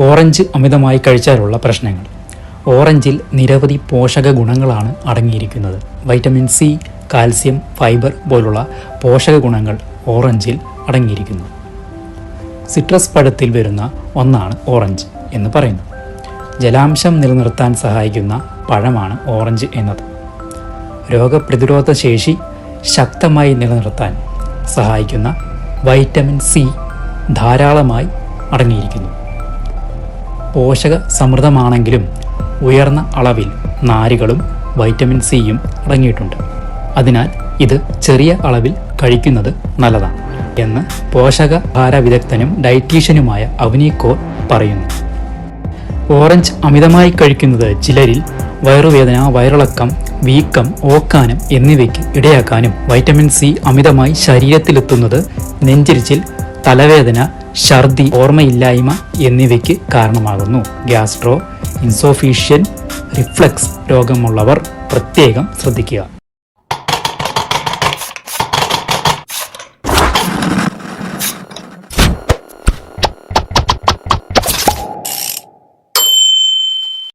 Orange അമിതമായി കഴിച്ചാലുള്ള പ്രശ്നങ്ങൾ. ഓറഞ്ചിൽ നിരവധി പോഷക ഗുണങ്ങളാണ് അടങ്ങിയിരിക്കുന്നത്. വൈറ്റമിൻ സി കാൽസ്യം ഫൈബർ പോലുള്ള പോഷക ഗുണങ്ങൾ ഓറഞ്ചിൽ അടങ്ങിയിരിക്കുന്നു. സിട്രസ് പഴത്തിൽ വരുന്ന ഒന്നാണ് ഓറഞ്ച് എന്ന് പറയുന്നു. ജലാംശം നിലനിർത്താൻ സഹായിക്കുന്ന പഴമാണ് ഓറഞ്ച് എന്നത്. രോഗപ്രതിരോധ ശേഷി ശക്തമായി നിലനിർത്താൻ സഹായിക്കുന്ന വൈറ്റമിൻ സി ധാരാളമായി അടങ്ങിയിരിക്കുന്നു. പോഷക സമൃദ്ധമാണെങ്കിലും ഉയർന്ന അളവിൽ നാരുകളും വൈറ്റമിൻ സിയും അടങ്ങിയിട്ടുണ്ട്. അതിനാൽ ഇത് ചെറിയ അളവിൽ കഴിക്കുന്നത് നല്ലതാണ് എന്ന് പോഷക പോഷകാഹാര വിദഗ്ധനും ഡയറ്റീഷ്യനുമായ അവനി കോർ പറയുന്നു. ഓറഞ്ച് അമിതമായി കഴിക്കുന്നത് ചിലരിൽ വയറുവേദന വയറിളക്കം വീക്കം ഓക്കാനം എന്നിവയ്ക്ക് ഇടയാക്കാനും വൈറ്റമിൻ സി അമിതമായി ശരീരത്തിലെത്തുന്നത് നെഞ്ചിരിച്ചിൽ തലവേദന ഛർദി ഓർമ്മയില്ലായ്മ എന്നിവയ്ക്ക് കാരണമാകുന്നു. ഗ്യാസ്ട്രോ ഇൻസോഫീഷ്യൻ റിഫ്ലക്സ് രോഗമുള്ളവർ പ്രത്യേകം ശ്രദ്ധിക്കുക.